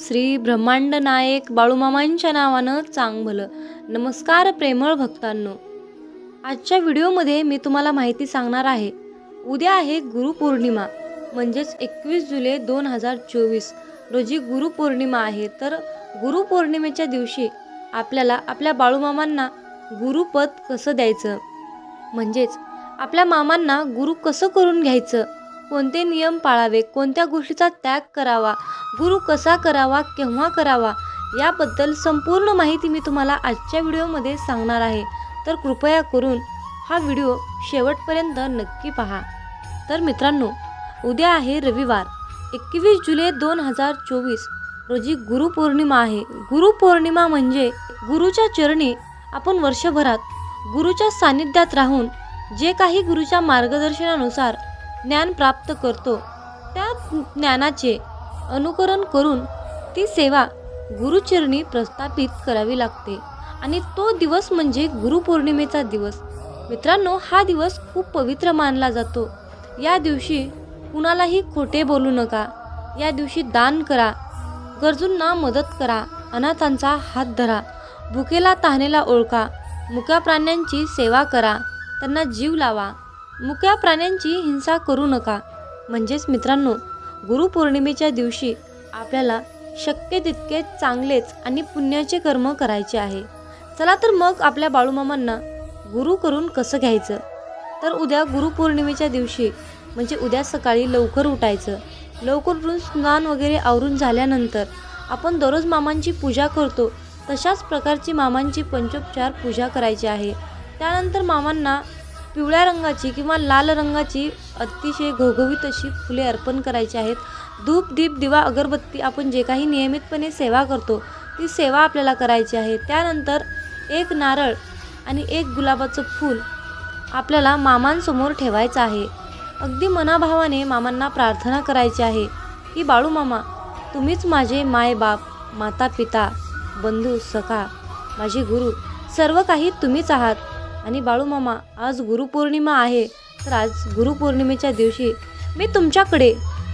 श्री ब्रह्मांड नायक बाळूमामांच्या नावानं चांग भलं नमस्कार प्रेमळ भक्तांनो. आजच्या व्हिडिओमध्ये मी तुम्हाला माहिती सांगणार आहे. उद्या आहे गुरुपौर्णिमा म्हणजेच एकवीस जुलै दोन हजार चोवीस. रोजी गुरुपौर्णिमा आहे तर गुरुपौर्णिमेच्या दिवशी आपल्याला आपल्या बाळूमामांना गुरुपद कसं द्यायचं? म्हणजेच आपल्या मामांना गुरु कसं करून घ्यायचं? कोणते नियम पाळावे कोणत्या गोष्टीचा त्याग करावा गुरु कसा करावा केव्हा करावा याबद्दल संपूर्ण माहिती मी तुम्हाला आजच्या व्हिडिओमध्ये सांगणार आहे. तर कृपया करून हा व्हिडिओ शेवटपर्यंत नक्की पहा. तर मित्रांनो उद्या आहे रविवार एकवीस जुलै दोन हजार चोवीस रोजी गुरुपौर्णिमा आहे. गुरुपौर्णिमा म्हणजे गुरुच्या चरणी आपण वर्षभरात गुरुच्या सानिध्यात राहून जे काही गुरुच्या मार्गदर्शनानुसार ज्ञान प्राप्त करतो. त्या ज्ञानाचे अनुकरण करून ती सेवा गुरुचरणी प्रस्थापित करावी लागते. आणि तो दिवस म्हणजे गुरुपौर्णिमेचा दिवस. मित्रांनो हा दिवस खूप पवित्र मानला जातो. या दिवशी कुणालाही खोटे बोलू नका. या दिवशी दान करा. गरजूंना मदत करा. अनाथांचा हात धरा. भुकेला तहानेला ओळखा. मुक्या प्राण्यांची सेवा करा. त्यांना जीव लावा. मुक्या प्राण्यांची हिंसा करू नका. म्हणजेच मित्रांनो गुरुपौर्णिमेच्या दिवशी आपल्याला शक्य तितके चांगलेच आणि पुण्याचे कर्म करायचे आहे. चला तर मग आपल्या बाळूमामांना गुरु करून कसं घ्यायचं? तर उद्या गुरुपौर्णिमेच्या दिवशी म्हणजे उद्या सकाळी लवकर उठायचं. लवकर उठून स्नान वगैरे आवरून झाल्यानंतर आपण दररोज मामांची पूजा करतो. तशाच प्रकारची मामांची पंचोपचार पूजा करायची आहे. त्यानंतर मामांना पिवळ्या रंगाची किंवा लाल रंगाची अतिशय घवघवीत अशी फुले अर्पण करायची आहेत. धूप दीप दिवा अगरबत्ती आपण जे काही नियमितपणे सेवा करतो ती सेवा आपल्याला करायची आहे. त्यानंतर एक नारळ आणि एक गुलाबाचं फूल आपल्याला मामांसमोर ठेवायचं आहे. अगदी मनाभावाने मामांना प्रार्थना करायची आहे की बाळू मामा तुम्हीच माझे माय बाप माता पिता बंधू सखा माझे गुरु सर्व काही तुम्हीच आहात. आणि बाळूमामा आज गुरुपौर्णिमा आहे तर आज गुरुपौर्णिमेच्या दिवशी मी तुमच्याकडे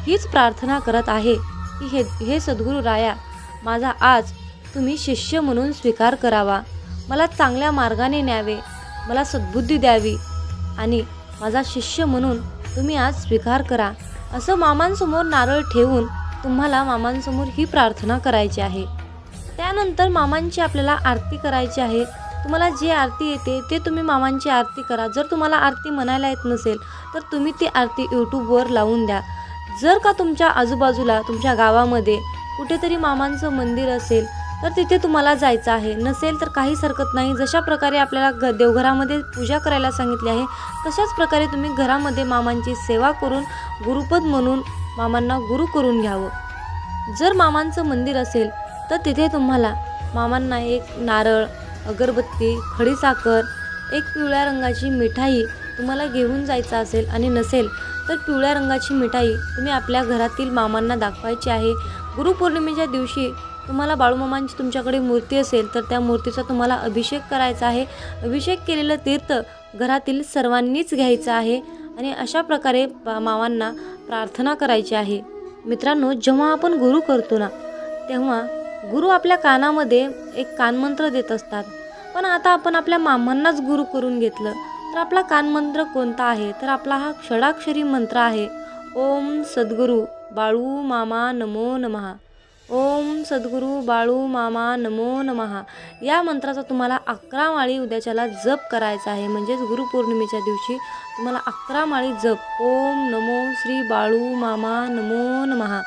हीच प्रार्थना करत आहे की हे हे सद्गुरू राया माझा आज तुम्ही शिष्य म्हणून स्वीकार करावा. मला चांगल्या मार्गाने न्यावे मला सद्बुद्धी द्यावी आणि माझा शिष्य म्हणून तुम्ही आज स्वीकार करा. असं मामांसमोर नारळ ठेवून तुम्हाला मामांसमोर ही प्रार्थना करायची आहे. त्यानंतर मामांची आपल्याला आरती करायची आहे. तुम्हाला जी आरती येते ते तुम्ही मामांची आरती करा. जर तुम्हाला आरती म्हणायला येत नसेल तर तुम्ही ती आरती यूट्यूबवर लावून द्या. जर का तुमच्या आजूबाजूला तुमच्या गावामध्ये कुठेतरी मामांचं मंदिर असेल तर तिथे तुम्हाला जायचं आहे. नसेल तर काहीच हरकत नाही. जशा प्रकारे आपल्याला ग देवघरामध्ये पूजा करायला सांगितली आहे तशाच प्रकारे तुम्ही घरामध्ये मामांची सेवा करून गुरुपद म्हणून मामांना गुरु करून घ्यावं. जर मामांचं मंदिर असेल तर तिथे तुम्हाला मामांना एक नारळ अगरबत्ती खडीसाखर एक पिवळ्या रंगाची मिठाई तुम्हाला घेऊन जायचं असेल आणि नसेल तर पिवळ्या रंगाची मिठाई तुम्ही आपल्या घरातील मामांना दाखवायची आहे. गुरुपौर्णिमेच्या दिवशी तुम्हाला बाळूमामांची तुमच्याकडे मूर्ती असेल तर त्या मूर्तीचा तुम्हाला अभिषेक करायचा आहे. अभिषेक केलेलं तीर्थ घरातील सर्वांनीच घ्यायचं आहे आणि अशा प्रकारे मामांना प्रार्थना करायची आहे. मित्रांनो जेव्हा आपण गुरु करतो ना तेव्हा गुरु आपल्या कानामध्ये एक कानमंत्र देत असतात. पण आता आपण आपल्या मामांनाच गुरु करून घेतलं. तर आपला कानमंत्र कोणता आहे? तर आपला हा षडाक्षरी मंत्र आहे ओम सद्गुरू बाळू मामा नमो नमः ओम सद्गुरू बाळू मामा नमो नमः या मंत्राचा तुम्हाला अकरा माळी उद्याच्याला जप करायचा आहे. म्हणजेच गुरुपौर्णिमेच्या दिवशी तुम्हाला अकरा माळी जप. ओम नमो श्री बाळू मामा नमो नमः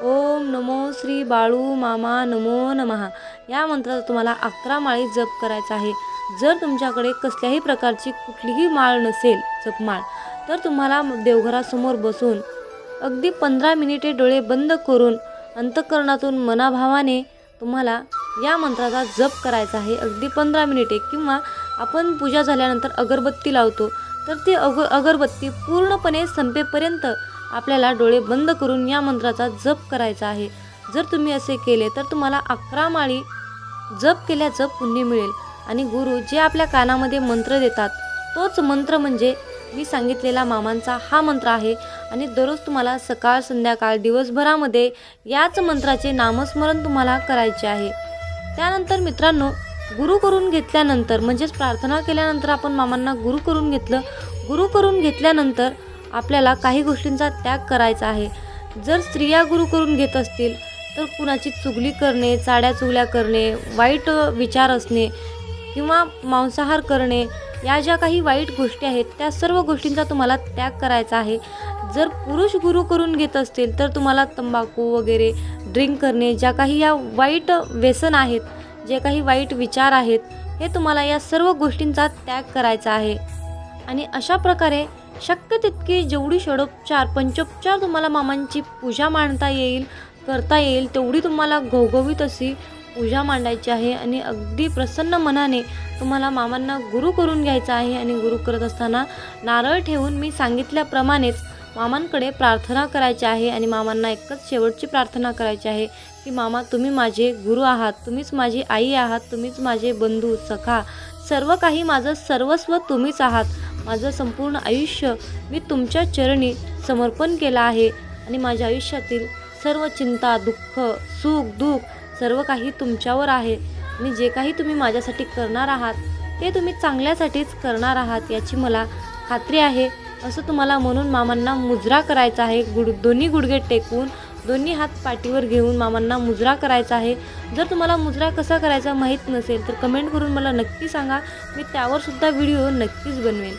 ओम नमो श्री बाळू मामा नमो नमः. या मंत्राचा तुम्हाला अकरा माळी जप करायचा आहे. जर तुमच्याकडे कसल्याही प्रकारची कुठलीही माळ नसेल जपमाळ तर तुम्हाला देवघरासमोर बसून अगदी पंधरा मिनिटे डोळे बंद करून अंतकरणातून मनाभावाने तुम्हाला या मंत्राचा जप करायचा आहे. अगदी पंधरा मिनिटे किंवा आपण पूजा झाल्यानंतर अगरबत्ती लावतो तर ती अग अगरबत्ती पूर्णपणे संपेपर्यंत आपल्याला डोळे बंद करून या मंत्राचा जप करायचा आहे. जर तुम्ही असे केले तर तुम्हाला अकरा माळी जप केल्याचं पुण्य मिळेल. आणि गुरु जे आपल्या कानामध्ये मंत्र देतात तोच मंत्र म्हणजे मी सांगितलेला मामांचा हा मंत्र आहे. आणि दररोज तुम्हाला सकाळ संध्याकाळ दिवसभरामध्ये याच मंत्राचे नामस्मरण तुम्हाला करायचे आहे. त्यानंतर मित्रांनो गुरु करून घेतल्यानंतर म्हणजेच प्रार्थना केल्यानंतर आपण मामांना गुरु करून घेतलं. गुरु करून घेतल्यानंतर आपल्याला काही गोष्टींचा त्याग करायचा आहे. जर स्त्रिया गुरु करून घेत असतील तर कुणाची चुगली करणे चाड्या चुगल्या करणे वाईट विचार असणे किंवा मांसाहार करणे या ज्या काही वाईट गोष्टी आहेत त्या सर्व गोष्टींचा तुम्हाला त्याग करायचा आहे. जर पुरुष गुरु करून घेत असतील तर तुम्हाला तंबाखू वगैरे ड्रिंक करणे ज्या काही या वाईट व्यसन आहेत जे काही वाईट विचार आहेत हे तुम्हाला या सर्व गोष्टींचा त्याग करायचा आहे. आणि अशा प्रकारे शक्य तितकी जेवढी षडोपचार पंचोपचार तुम्हाला मामांची पूजा मांडता येईल करता येईल तेवढी तुम्हाला घवघवीत अशी पूजा मांडायची आहे आणि अगदी प्रसन्न मनाने तुम्हाला मामांना गुरु करून घ्यायचं आहे आणि गुरु करत असताना नारळ ठेवून मी सांगितल्याप्रमाणेच मामांकडे प्रार्थना करायची आहे आणि मामांना एकच शेवटची प्रार्थना करायची आहे की मामा तुम्ही माझे गुरु आहात तुम्हीच माझी आई आहात तुम्हीच माझे बंधू सखा सर्व काही माझं सर्वस्व तुम्हीच आहात. माझं संपूर्ण आयुष्य मी तुमच्या चरणी समर्पण केलं आहे. आणि माझ्या आयुष्यातील सर्व चिंता दुःख सुख दुःख सर्व काही तुमच्यावर आहे. आणि जे काही तुम्ही माझ्यासाठी करणार आहात ते तुम्ही चांगल्यासाठीच करणार आहात याची मला खात्री आहे. असं तुम्हाला म्हणून मामांना मुजरा करायचा आहे. गुड दोन्ही गुडघे टेकून दोन्ही हात पाठीवर घेऊन मामांना मुजरा करायचा आहे. जर तुम्हाला मुजरा कसा करायचा माहीत नसेल तर कमेंट करून मला नक्की सांगा. मी त्यावर सुद्धा व्हिडिओ नक्कीच बनवेन.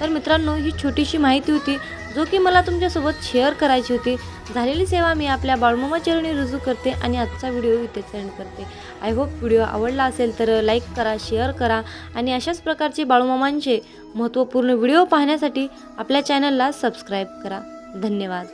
तर मित्रांनो ही छोटीशी माहिती होती जो की मला तुमच्यासोबत शेअर करायची होती. झालेली सेवा मी आपल्या बाळमामा चरणी रुजू करते आणि आजचा व्हिडिओ इथे सेंड करते. आय होप व्हिडिओ आवडला असेल तर लाईक करा शेअर करा आणि अशाच प्रकारचे बाळूमामांचे महत्त्वपूर्ण व्हिडिओ पाहण्यासाठी आपल्या चॅनलला सबस्क्राईब करा. धन्यवाद.